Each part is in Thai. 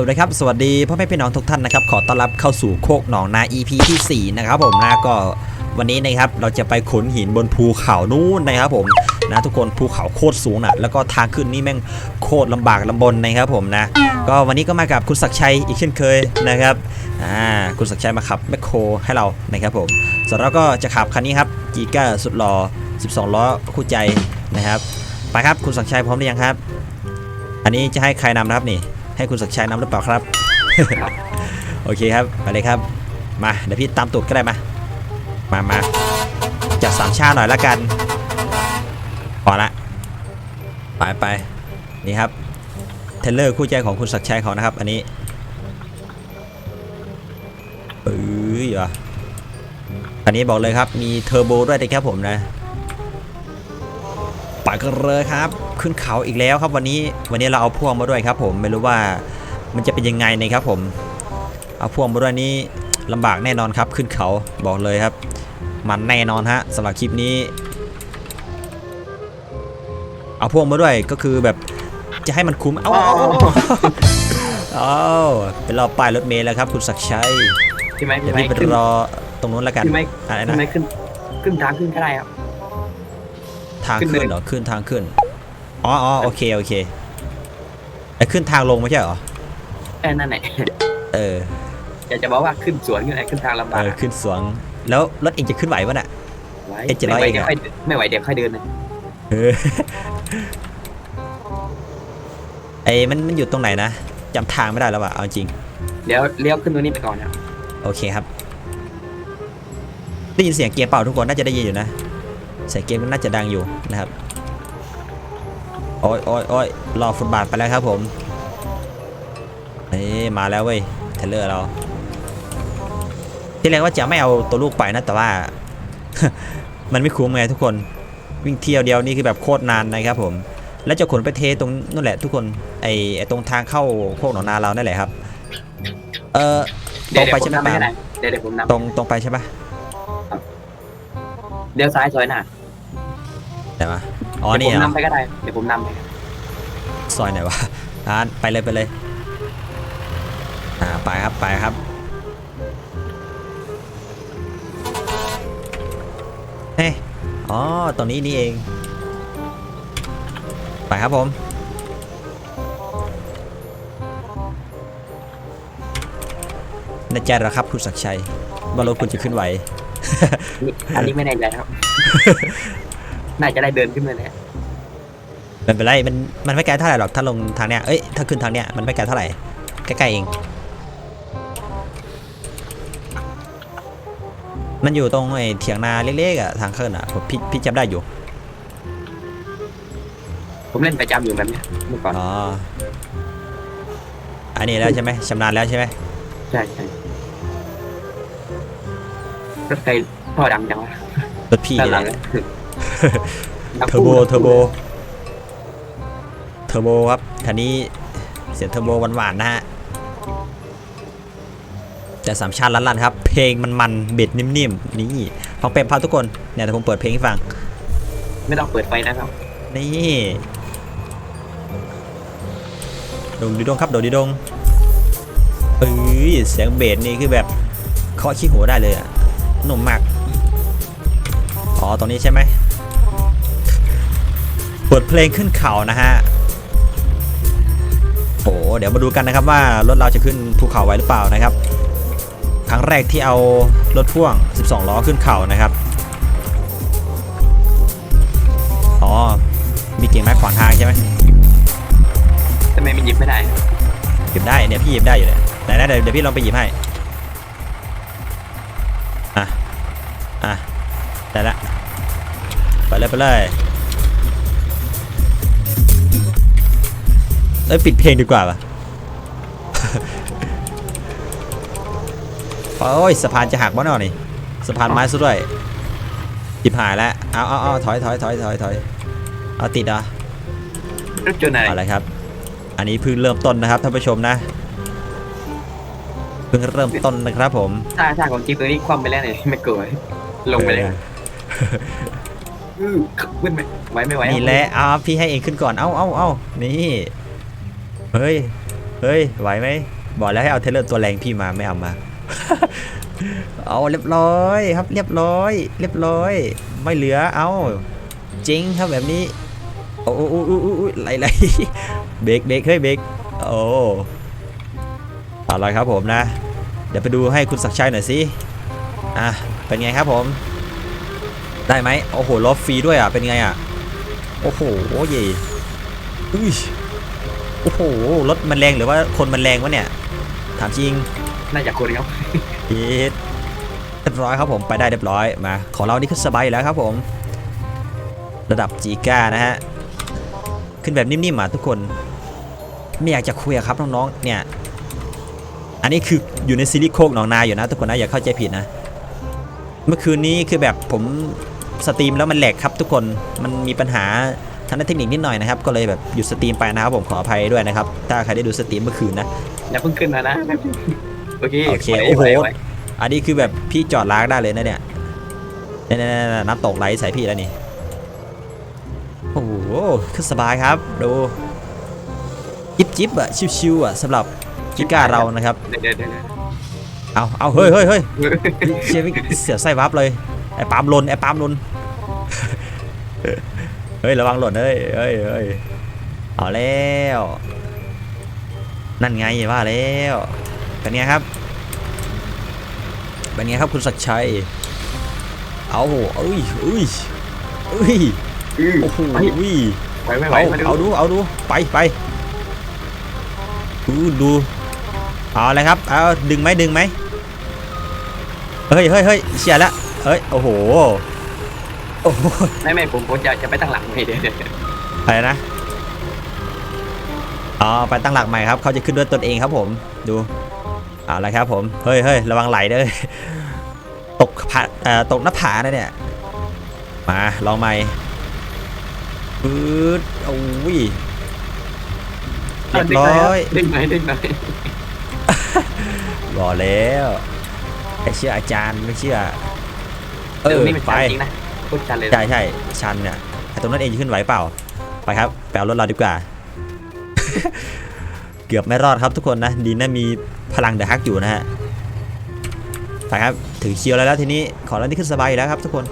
วัสดีครับสวัสดีพ่อแม่พี่น้องทุกท่านนะครับขอต้อนรับเข้าสู่โคกหนองนา EP ที่4นะครับผมนะก็วันนี้นะครับเราจะไปขนหินบนภูเขานู้นนะครับผมนะทุกคนภูเขาโคตรสูงนะแล้วก็ทางขึ้นนี่แม่งโคตรลำบากลำบนนะครับผมนะ ก็วันนี้ก็มากับคุณศักชัยอีกเช่นเคยนะครับอ่าคุณศักชัยมาขับแมคโครให้เรานะครับผมส่วนเราก็จะขับคันนี้ครับจีก้าสุดหล่อ12 ล้อคู่ใจนะครับไปครับคุณศักชัยพร้อมหรือยังครับ อันนี้จะให้ใครนำนะครับนี่ ให้คุณศักดิ์ชัยนำหรือเปล่าครับ โอเคครับไปเลยครับ มาเดี๋ยวพี่ตามตูดก็ได้มา มามาจัดสามชาหน่อยละกันพอละไปไปนี่ครับเทเลอร์คู่ใจของคุณศักดิ์ชัยเขานะครับ อันนี้เอ้ยว่ะอันนี้บอกเลยครับมีเทอร์โบด้วยนะครับผมนะ ไปกันเลยครับ ขึ้นเขาอีกแล้วครับวันนี้วันนี้เราเอาพ่วงมาด้วยครับ ผมไม่รู้ว่ามันจะเป็นยังไงนะครับผม เอาพ่วงมาด้วยนี้ลำบากแน่นอนครับ ขึ้นเขาบอกเลยครับ มันแน่นอนฮะสำหรับคลิปนี้ เอาพ่วงมาด้วยก็คือแบบจะให้มันคุ้มเอาเอาเอาเอาเป็นรอป้ายรถเมล์แล้วครับ คุณศักดิ์ชัยพี่ไม้เดี๋ยวพี่ไม้พี่ไปขึ้นรอตรงนู้นแล้วกันพี่ไม้อะไรพี่นะไม้ขึ้นขึ้นทางขึ้นก็ได้ครับ ทางขึ้นขึ้นเนินเหรอขึ้นทางขึ้นอ๋ออ๋อโอเคโอเคไอ้ขึ้นทางลงไม่ใช่เหรอแค่นั้นแหละเอออยากจะบอกว่าขึ้นสวนขึ้นอะไรขึ้นทางลำบาเอกอขึ้นสวงแล้วรถเองจะขึ้นไหวปะน่ะไหวเอ๊ะ700ไม่ไหวเองเดี๋ยวอะค่อยไม่ไหวเดี๋ยวค่อยเดินนะเออไอ้มันมันอยู่ตรงไหนนะจำทางไม่ได้แล้วว่ะเอาจริงเดี๋ยวเลี้ยวขึ้นตรงนี้ไปก่อนนะโอเคครับได้ยินเสียงเกียร์เปล่าทุกคนน่าจะได้ยินอยู่นะ เสียงเกียร์มันน่าจะดังอยู่นะครับโอ้ยโอ้ยโอ้ยรอฟุตบาทไปแล้วครับผมเอ้ยมาแล้วเว้ยเทเลอร์เราที่แรกว่าจะไม่เอาตัวลูกไปนะแต่ว่า มันไม่คุ้มไงทุกคนวิ่งเที่ยวเดียวนี่คือแบบโคตรนานนะครับผม แล้วจะขนไปเทตรงนั่นแหละทุกคนไอไอตรงทางเข้าโคกหนองนาเรานั่นแหละครับ เออตเดี๋รยวงไปเดี๋ยวผมใช่ไหมนำไปปาล์มก็ได้เดี๋ยวเดี๋ยวผมนตรงตรงไปใช่ปะำเดี๋ยวซ้ายซอยหน้า ไหนวะอ๋อเดี๋นี่ยวเหผมรอนำไปก็ได้ เดี๋ยวผมนำไปซอยไหนวะอ่าไปเลยไปเลย อ่าไปครับไปครับเฮ้ยอ๋อตรงนี้นี่เอง ไปครับผมแน่ใจเหรอครับคุณศักดิ์ชัยว่ารถคุณจะขึ้นไหวนี่อันนี้ไม่แน่ใจครับ น่าจะได้เดินขึ้นมาเลยไม่เป็นไรมันมันไม่ไกลเท่าไหร่หรอกถ้าลงทางเนี้ยเอ้ยถ้าขึ้นทางเนี้ยมันไม่ไกลเท่าไหร่ใกล้ๆเอง มันอยู่ตรงไอ้เถียงนาเล็กๆอะทางขึ้นอะผมพี่พี่จำได้อยู่ผมเล่นประจำอยู่แบบเนี้ยเมื่อก่อนอ๋ออันนี้แล้วใช่ไหมชำนาญแล้วใช่ไหมใช่ใช่รถไฟท่อดังจังวะรถพี่ด้านนี่หแหลังละดัง เทอร์โบฟู่เทอร์โบเทอร์โบครับคันนี้เสียงเทอร์โบหวานๆนะฮะแต่สามชาติลั่นๆครับ เพลงมันมันๆเบ็ดนิ่มๆ นี่ฟังเป็นพาทุกคน เนี่ยแต่ผมเปิดเพลงให้ฟัง ไม่ต้องเปิดไฟนะครับ นี่ดงดิดงครับโดดิดงเอ้ยเสียงเบสนี่คือแบบเคาะขี้หัวได้เลยอะนุ่มมาก อ๋อตรงนี้ใช่ไหม เปิดเพลงขึ้นเขานะฮะโอ้เดี๋ยวมาดูกันนะครับว่ารถเราจะขึ้นภูเขาไหวหรือเปล่านะครับ ครั้งแรกที่เอารถพ่วง 12 ล้อขึ้นเขานะครับอ๋อมีเก่งไม้ขวางทางใช่ไหมทำไมมันหยิบไม่ได้หยิบได้เนี่ยพี่หยิบได้อยู่เลยไหนนะเดี๋ยวเดี๋ยวพี่ลองไปหยิบให้อะอะได้ละไปเลยไปเลย เอ้ยปิดเพลงดีกว่าป่ะโอ้ยสะพานจะหักบ้านอนี่สะพานไม้ซะด้วยจิบหายแล้วเอาเอาเอาถอยถอยถอยถอยถอยเอาติดอะรถจนอะไรเอาละครับ อันนี้เพิ่งเริ่มต้นนะครับท่านผู้ชมนะเพิ่งเริ่มต้นนะครับผมถ้าถ้าของจิ๊บตัวนี้คว่ำไปแล้วเนี่ยไม่เกิดลงไปเลยอือขึ้นไปไหวไม่ไหวนี่แหละเอาพี่ให้เองขึ้นก่อน เอาเอาเอานี่ เฮ้ย เฮ้ย ไหวไหม บอกแล้วให้เอาเทเลอร์ตัวแรงพี่มาไม่เอามา เอาเรียบร้อยครับเรียบร้อย เรียบร้อย ไม่เหลือเอาจริงครับแบบนี้ โอ้โอ้โอ้โอ้โอ้โอ้ไหลไหลเบรกเบรกเฮ้ยเบรกโอ้เอาละครับผมนะ เดี๋ยวไปดูให้คุณศักดิ์ชัยหน่อยสิ อะ เป็นไงครับผม ได้ไหมโอ้โหลบฟรีด้วยอะ เป็นไงอะ โอ้โห โอ้ยอุ้ย โอ้โห รถมันแรงหรือว่าคนมันแรงวะเนี่ย ถามจริง น่าจะคนครับพีทเรียบร้อยครับผม ไปได้เรียบร้อย มา ของเรานี่ขึ้นสบายอยู่แล้วครับผม ระดับจีก้านะฮะ ขึ้นแบบนิ่มๆอะทุกคน ไม่อยากจะคุยอะครับน้องๆ เนี่ย อันนี้คืออยู่ในซีรีส์โคกหนองนาอยู่นะทุกคนนะอย่าเข้าใจผิดนะ เมื่อคืนนี้คือแบบผมสตรีมแล้วมันแหลกครับทุกคน มันมีปัญหา ทางด้านเทคนิคนิดหน่อยนะครับ ก็เลยแบบหยุดสตรีมไปนะครับผมขออภัยด้วยนะครับ ถ้าใครได้ดูสตรีมเมื่อคืนนะอย่าเพิ่งขึ้นมานะโอเคโอเคไหวโอ้โหไหวไหวอันนี้คือแบบพี่จอดล้างได้เลยนะเนี่ยเนี่ยเนี่ยเนี่ยน้ำตกไหลใส่พี่แล้วนี่โอ้โหขึ้นสบายครับดูจิบจิบอะชิวๆอะสำหรับจิก้าเรานะครับเดี๋ยวเดี๋ยวเดี๋ยวเดี๋ยวเอาเอาเฮ้ยเฮ้ยเฮ้ยเชียร์ไม่เสียไส้วับเลยไอ้ปาล์มหล่นไอ้ปาล์มหล่น เฮ้ยระวังหล่นเฮ้ยเฮ้ยเฮ้ยเอาแล้ว นั่นไงว่าแล้วเป็นไงครับเป็นไงครับคุณศักดิ์ชัย เอาเอ้ยเอ้ยเอ้ยอื้อโอ้โหไหวไหวไหวเอามาเอาดูเอาดูไปไปดูดูเอาเลยครับเอาดึงไหมดึงไหมเฮ้ยเฮ้ยเฮ้ยเชียร์ละเฮ้ยโอ้โห โอ้โหไม่ไม่ผมผมจะจะไปตั้งหลักไม่เดี๋ยวเดี๋ยวเดี๋ยวอะไรนะ อ๋อ ไปตั้งหลักใหม่ครับ เขาจะขึ้นด้วยตนเองครับผม ดู เอาละครับผม เฮ้ยเฮ้ยระวังไหลเด้อ ตกผาเอ่อตกหน้าผานะเนี่ย มา ลองใหม่ปื๊ดโอ้ย เรียบร้อยดึงหน่อยดึงหน่อยบอกแล้วไอเชื่ออาจารย์ไม่เชื่อ เอเอออนี่เป็นไปจานจริงนะ พูดจานเลยนะใช่ใช่ชันเนี่ยไอตรงนั้นเองจะขึ้นไหวเปล่า ไปครับแปลรถเราดีกว่า เกือบไม่รอดครับทุกคนนะ ดีนะมีพลังเดอะฮักอยู่นะฮะ ไปครับถึงเคียวแล้วแล้วทีนี้ ขอแล้วนี่ขึ้นสบายอยู่แล้วครับทุกคน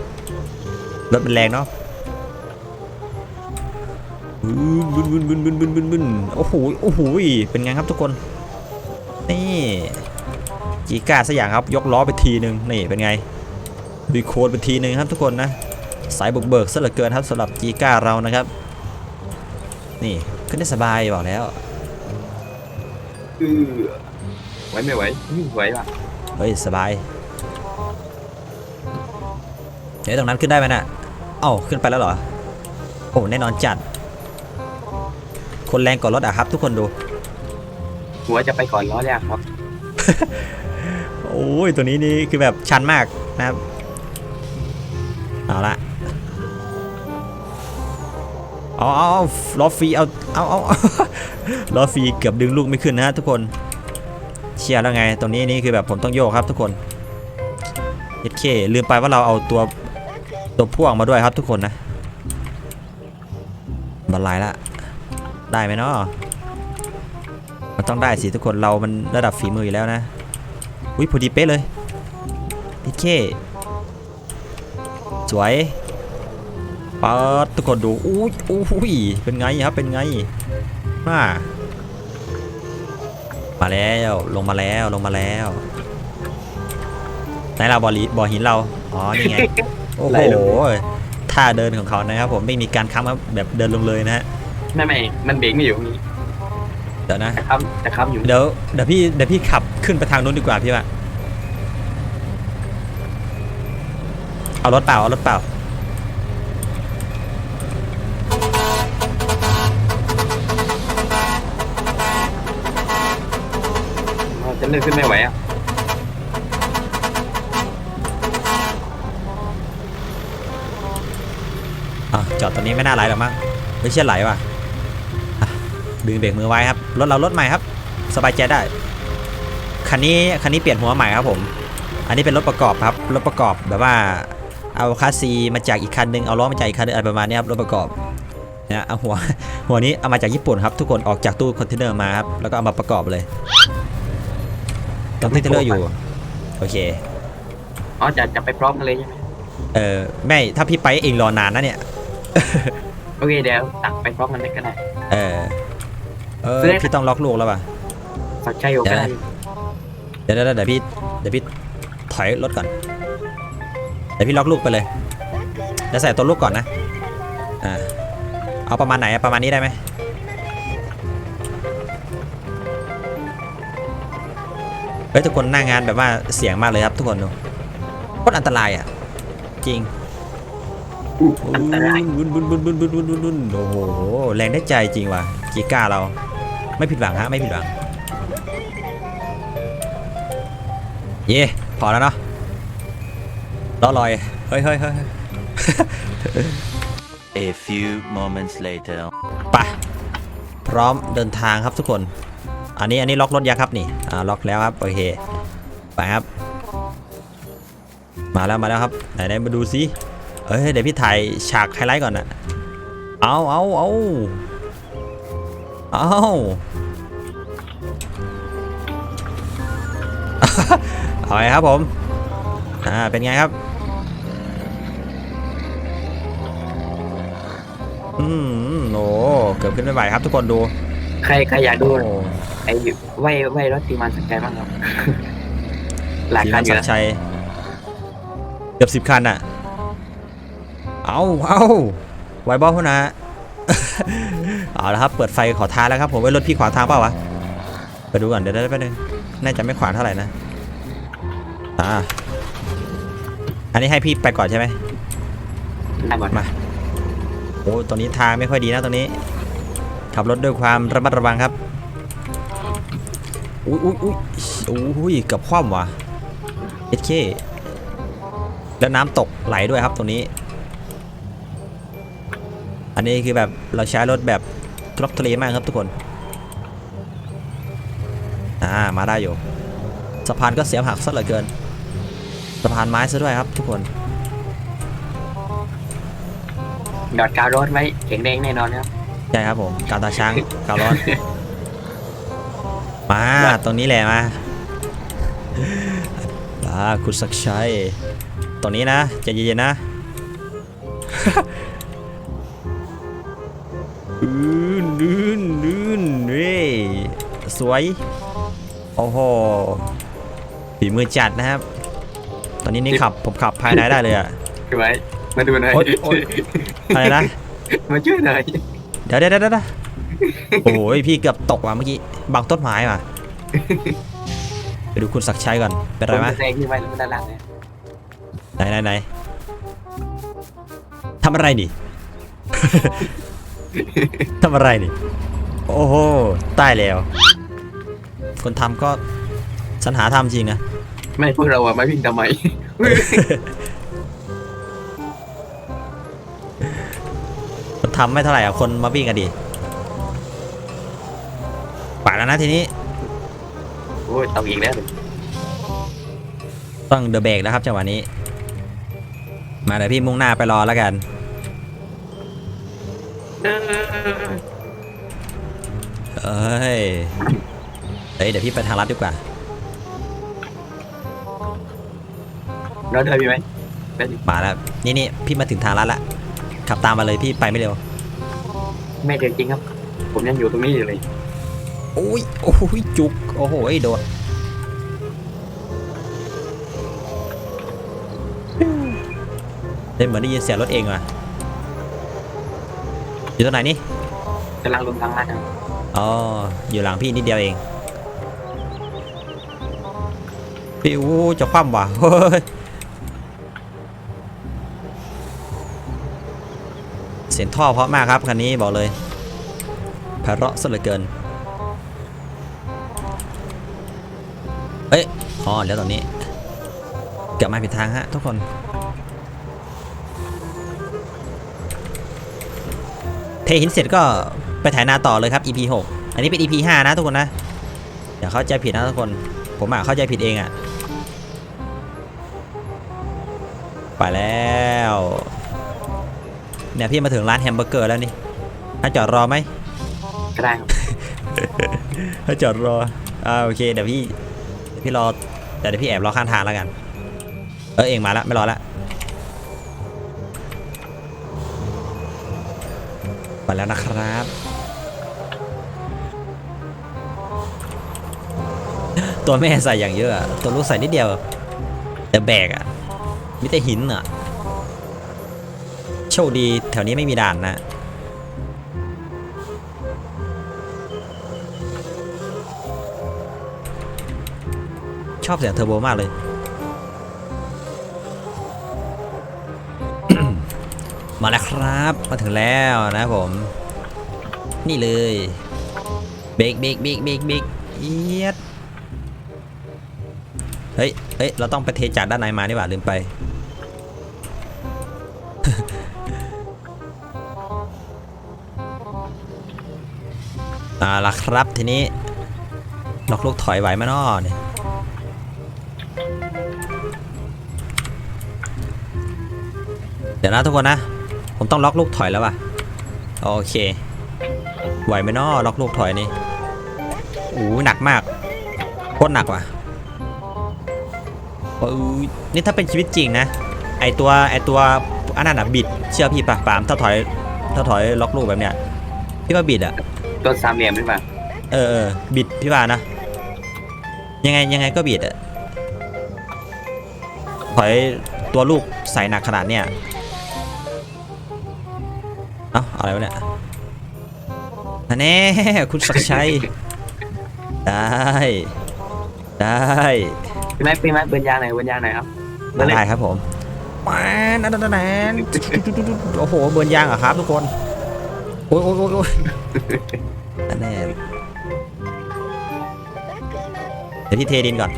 รถมันแรงเนาะบึ้นบึ้นบึ้นบึ้นบึ้นบึ้นบึ้นโอ้โห โอ้โห เป็นไงครับทุกคน นี่จีก้าสักอย่างครับ ยกล้อไปทีหนึ่งนี่ เป็นไงรีโคดไปทีหนึ่งครับทุกคนนะ สายบุกเบิกซะเหลือเกินครับสำหรับจีก้าเรานะครับ นี่ขึ้นได้สบายบอกแล้วอื้อไหวไม่ไหวอื้อไหวว่ะเฮ้ย สบาย เดี๋ยวตรงนั้นขึ้นได้ไหมน่ะ เอ้าขึ้นไปแล้วเหรอ โอ้แน่นอนจัด คนแรงกว่ารถอะครับ ทุกคนดู หัวจะไปก่อนล้อแรกครับ โอ้ย ตัวนี้นี่คือแบบชันมากนะครับ เอาละ เอาเอาล้อฟรีเอาเอาเอาล้อฟรีเกือบดึงลูกไม่ขึ้นนะฮะทุกคนเชียร์แล้วไงตรงนี้นี่คือแบบผมต้องโยกครับทุกคนเอเคลืมไปว่าเราเอาตัวตัวพ่วงมาด้วยครับทุกคนนะบรรลัยละได้ไหมเนาะมันต้องได้สิทุกคนเรามันระดับฝีมืออยู่แล้วนะอุ้ยพอดีเป๊ะเลยเอเคสวย ปัดทุกคนดูอุ้ยอุ้ยเป็นไงครับ เป็นไงมามาแล้ว ลงมาแล้ว ลงมาแล้วไหนเราบอลลีบอหินเรา อ๋อ นี่ไง โอ้โห ท่าเดินของเขานะครับผมไม่มีการค้ำครับแบบเดินลงเลยนะฮะ ไม่ไม่ มันเบรกไม่อยู่ตรงนี้ เดี๋ยวนะจะค้ำจะค้ำอยู่ เดี๋ยว เดี๋ยวพี่ เดี๋ยวพี่ขับขึ้นไปทางนู้นดีกว่าพี่ว่าเอารถเปล่า เอารถเปล่า เราจะเลื่อนขึ้นไม่ไหวอะอะจอดตรงนี้ไม่น่าไหลหรอกมั้งไม่เชื่อไหลว่ะอะดึงเบรกมือไว้ครับ รถเรารถใหม่ครับ สบายใจได้ คันนี้คันนี้เปลี่ยนหัวใหม่ครับผม อันนี้เป็นรถประกอบครับ รถประกอบแบบว่า เอาคาสซีมาจากอีกคันหนึง เอาล้อมาจากอีกคันหนึงอะไรประมาณนี้ครับ รถประกอบเนี่ยเอาหัวหัวนี้เอามาจากญี่ปุ่นครับ ทุกคนออกจากตู้คอนเทนเนอร์มาครับ แล้วก็เอามาประกอบเลย ตอนที่เทเลอร์อยู่ โอเค อ๋อจะจะไปพร้อมกันเลยใช่ไหมเออแม่ถ้าพี่ไปเองรอนานนะเนี่ย โอเคเดี๋ยวตักไปพร้อมกันเลยก็ได้ เออ เออ พี่ต้องล็อกลูกแล้วป่ะสักใจโยก็ได้เดี๋ยวเดี๋ยวเดี๋ยวพี่เดี๋ยวพี่ถอยรถก่อน เดี๋ยวพี่ล็อกลูกไปเลยเดี๋ยวใส่ตัวลูกก่อนนะ อ่า เอาประมาณไหนประมาณนี้ได้ไหม ฮ้ยทุกคนหน้างานแบบว่าเสียงมากเลยครับทุกคนดูโคตรอันตรายอะ จริงอู้อันตรายบุนบุนบุนบุนบุนบุนบุนบุนโอ้โหแรงได้ใจจริงว่ะกีก้าเรา ไม่ผิดหวังฮะไม่ผิดหวัง เย่พอแล้วเนาะล้อลอยเฮ้ยเฮ้ยเฮ้ยเฮ้ย A few moments later. ไปพร้อมเดินทางครับทุกคน อันนี้อันนี้ล็อกรถยังครับนี่อ่าล็อกแล้วครับโอเคไปครับ มาแล้วมาแล้วครับไหนไหนมาดูซิเอ้ยเดี๋ยวพี่ถ่ายฉากไฮไลท์ก่อนนะเอาเอาเอาเอาเอาไงครับผมอ่าเป็นไงครับอืมโอ้เกือบขึ้นไม่ไหวครับทุกคนดู ใครใครอยากดู โอ้ ไอ้ไหวไหวรถตีมันสักใจบ้างครับ หลายทีมคันงานอยู่สันะญชัยเกือบสิบคันอะ เอาเอาไวบอลพวกนะ เอาละครับ เปิดไฟขอทางแล้วครับผมไว้รถพี่ขวางทางเปล่าวะไปดูก่อนเดี๋ยวได้แป๊บนึงน่าจะไม่ขวางเท่าไหร่นะ อ่า อันนี้ให้พี่ไปก่อนใช่ไหม ได้หมดมา โอ้ตอนนี้ทางไม่ค่อยดีนะตรงนี้ ขับรถด้วยความระมัดระวังครับ อุ้ยอุ้ยอุ้ยอุ้ยเกับคว่ำว่ะเอเคแล้วน้ำตกไหลด้วยครับตรงนี้ อันนี้คือแบบเราใช้รถแบบทุลักทุเลมากครับทุกคน อ่า มาได้อยู่ สะพานก็เสียหักซะเหลือเกิน สะพานไม้ซะด้วยครับทุกคนดอดกาวรถไว้แข็งแรงแน่นอนครับ ใช่ครับผม กาวตาช้าง กาวร้อน มาตรงนี้แหละมาอ่าคุณศักดิ์ชัยตรงนี้นะใจเย็นๆนะอืนดืนดืนเว้ยสวย โอ้โหฝีมือจัดนะครับ ตอนนี้นี่ขับ ผมขับภายในได้เลยอะช่วยมาดูหน่อยโอ๊ยโอ๊ยอะไรนะ มาช่วยหน่อย เดี๋ยวเดี๋ยวเดี๋ยวเดี๋ยว โอ้ยพี่เกือบตกว่ะเมื่อกี้บังต้นไม้ว่ะไปดูคุณศักดิ์ชัยก่อนเป็นไรไหมผมจะแซงขึ้นไปด้านหลังเลยไหนไหนไหนทำอะไรนี่ ทำอะไรนี่ โอ้โหตายแล้ว คนทำก็สัญหาทำจริงนะ ไม่พวกเราอะไม่วิ่งทำไม คนทำไม่เท่าไหร่อะคนมาวิ่งกันดี ป่าแล้วนะทีนี้ โอ้ยตกอีกแล้วต้องเดอะเบรกแล้วครับจังหวะนี้ มาเดี๋ยวพี่มุ่งหน้าไปรอแล้วกัน เอ้ยเฮ้ยเดี๋ยวพี่ไปทางลัดดีกว่ารถเลยมีไหมมาแล้ว นี่นี่พี่มาถึงทางลัดละขับตามมาเลยพี่ไปไม่เร็ว ไม่เดินจริงครับ ผมยังอยู่ตรงนี้อยู่เลย โอ้ยโอ้ยจุก โอ้โหโดดเฮ้ยเหมือนได้ยินเสียงรถเองว่ะอยู่ตรงไหนนี่กำลังลงทางลาดครับอ๋อ อยู่หลังพี่นิดเดียวเองพี่อู้จะคว่ำว่ะเฮ้ยเสียงท่อเพราะมากครับคันนี้บอกเลยไพเราะซะเหลือเกิน อ้ยอ๋อแล้วตอนนี้เกือบมาผิดทางฮะทุกคน เทหินเสร็จก็ไปถ่ายนาต่อเลยครับ EP 6 อันนี้เป็น EP 5 นะทุกคนนะอย่าเข้าใจผิดนะทุกคน ผมอะเข้าใจผิดเองอะ ไปแล้ว เนี่ยพี่มาถึงร้านแฮมเบอร์เกอร์แล้วนี่ให้จอดรอไหมก็ได้ครับให้จอดรออ่าโอเคเดี๋ยวพี่เดี๋ยวพี่รอแต่เดี๋ยวพี่แอบรอข้างทางแล้วกัน เออเองมาแล้วไม่รอล้วมาแล้วนะครับ ตัวแม่ใส่อย่างเยอะอะตัวลูกใส่นิดเดียวแต่แบกอะมีแต่หินอะโชคดีแถวนี้ไม่มีด่านนะ ชอบเสียงเทอร์โบมากเลย มาแล้วครับ มาถึงแล้วนะผม นี่เลยเบรกเบรกเบรกเบรกเบรกเอียดเฮ้ยเฮ้ย เราต้องไปเทจากด้านในมานี่หว่าลืมไปเอาละครับทีนี้ล็อกลูกถอยไหวไหมน้อเนี่ย เดี๋ยวนะทุกคนนะ ผมต้องล็อกลูกถอยแล้วว่ะ โอเค ไหวไหมน้อล็อกลูกถอยนี่โอ้โหหนักมากโคตรหนักว่ะโอ้ยนี่ถ้าเป็นชีวิตจริงนะ ไอตัวไอตัวอันนั้นอะบิด เชื่อพี่ปะปามถ้าถอยถ้าถอยล็อกลูกแบบเนี้ยพี่ว่าบิดอะตัวสามเหลี่ยมหรือเปล่าเออเออบิดพี่ว่านะ ยังไงยังไงก็บิดอะถอยตัวลูกใส่หนักขนาดเนี้ย เอ้าอะไรวะเนี่ยอันแน่คุณศักดิ์ชัย ได้ ได้พี่ไม้พี่ไม้เบิร์นยางหน่อยเบิร์นยางหน่อยครับเบิร์นเลยได้ครับผมแหวนนั่นนั่นนั่นโอ้โหเบิร์นยางเหรอะครับทุกคน โอ้ยโอ้ยโอ้ยโอ้ยอันแน่เดี๋ยวพี่เทดินก่อน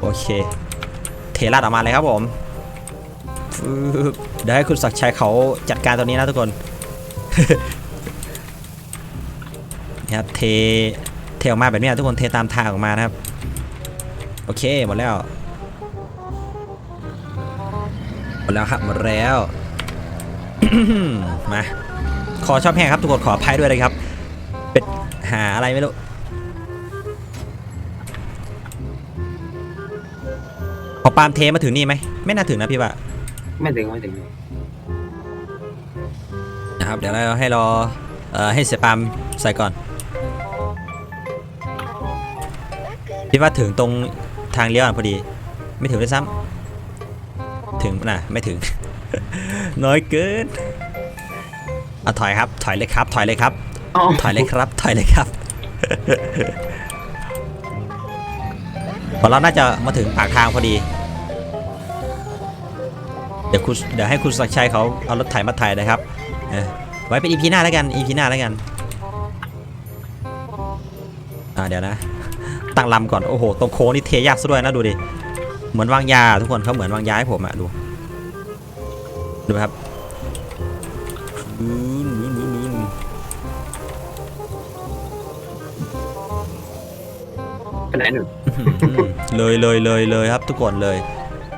โอเค เทราดออกมาเลยครับผมฟึบเดี๋ยวให้คุณศักดิ์ชัยเขาจัดการตัวนี้นะทุกคน นี่ครับเทเทออกมาแบบนี้ทุกคนเทตามทางออกมานะครับ โอเคหมดแล้วหมดแล้วครับหมดแล้วมาขอชอบแห้งครับทุกคนขออภัยด้วยนะครับ เป็ดหาอะไรไม่รู้พอปาล์มเทมาถึงนี่ไหมไม่น่าถึงนะพี่ว่า ไม่ถึงไม่ถึง นะครับ เดี๋ยวเราให้รอเอ่อให้เสียปาล์มใส่ก่อนพี่ว่าถึงตรงทางเลี้ยวอะพอดี ไม่ถึงด้วยซ้ำถึงน่ะไม่ถึง น้อยเกินอะถอยครับ ถอยเลยครับ ถอยเลยครับอ๋อถอยเลยครับ ถอยเลยครับพอเราน่าจะมาถึงปากทางพอดี เดี๋ยวคุณเดี๋ยวให้คุณศักดิ์ชัยเขาเอารถไถมาไถนะครับ เออไว้เป็นอีพีหน้าแล้วกันอีพีหน้าแล้วกันอ่าเดี๋ยวนะ ตั้งลำก่อนโอ้โหตรงโค้งนี่เทยากซะด้วยนะดูดิเหมือนวางยาทุกคนเขาเหมือนวางยาให้ผมอะดูดูครับอื้นอื้นอื้นอื้นไปไหนหนึ่งอืมเลยเลยเลยเลยครับทุกคนเลย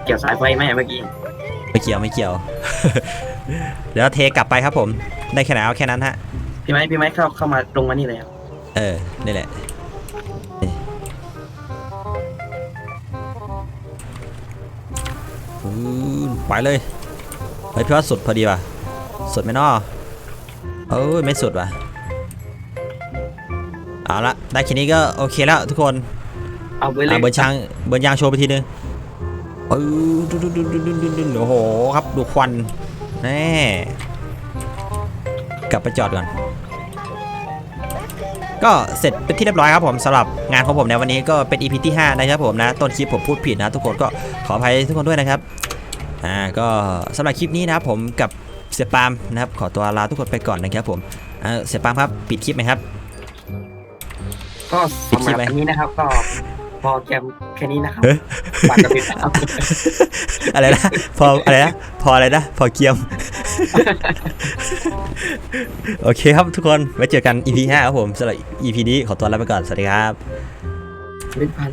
เกี่ยวสายไฟไหมเมื่อกี้ไม่เกี่ยวไม่เกี่ยว เดี๋ยวเทกลับไปครับผม ได้แค่ไหนเอาแค่นั้นฮะ พี่ไม้พี่ไม้เข้าเข้ามาตรงมานี่เลยครับเออ นี่แหละนี่อืมไปเลย เฮ้ยพี่ว่าสุดพอดีว่ะ สุดไหมน้อเอ้ยไม่สุดว่ะ เอาละได้แค่นี้ก็โอเคแล้วทุกคน เอาเบิร์นเลอะยเบิร์นช้างเบิร์นยางโชว์ไปทีนึงเออดุดุดุดุดุดุดุโอ้โหครับดูควัน แน่กลับไปจอดก่อน ก็เสร็จเป็นที่เรียบร้อยครับผมสำหรับงานของผมในวันนี้ก็เป็น EP ที่ 5 นะครับผมนะ ต้นคลิปผมพูดผิดนะ ทุกคนก็ขออภัยทุกคนด้วยนะครับ อ่าก็สำหรับคลิปนี้นะครับผมกับเสียปาล์มนะครับ ขอตัวลาทุกคนไปก่อนนะครับผมอ่าเสียปาล์มครับปิดคลิปไหมครับก็ปิดสำคลิหปรับไหมอันนี้นะครับก็ พอแกมแค่นี้นะครับเอ๊ะฝากกระพริบนะครับอะไรนะพออะไรนะพออะไรนะพอเกียม โอเคครับทุกคนไว้เจอกัน EP 5ครับผมสำหรับ EP นี้ขอตัวลาไปก่อน สวัสดีครับ เป็นพัน